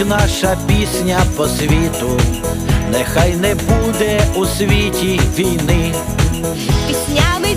летить наша пісня по світу, нехай не буде у світі війни. Піснями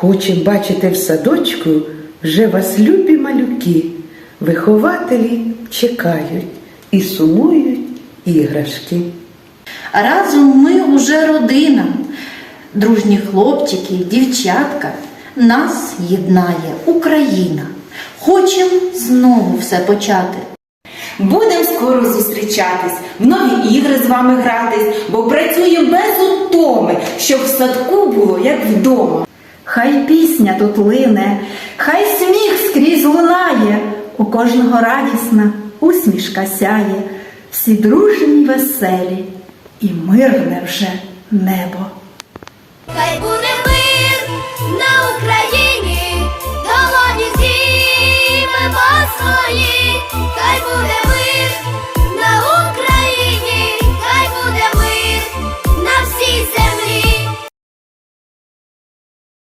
Хочем бачити в садочку вже вас любі малюки. Вихователі чекають і сумують іграшки. Разом ми уже родина, дружні хлопчики, дівчатка. Нас єднає Україна. Хочем знову все почати. Будем скоро зустрічатись, в нові ігри з вами гратись, бо працюємо без утоми, щоб в садку було як вдома. Хай пісня тут лине, хай сміх скрізь лунає, у кожного радісна усмішка сяє, всі дружні веселі, і мирне вже небо. Хай буде мир на Україні.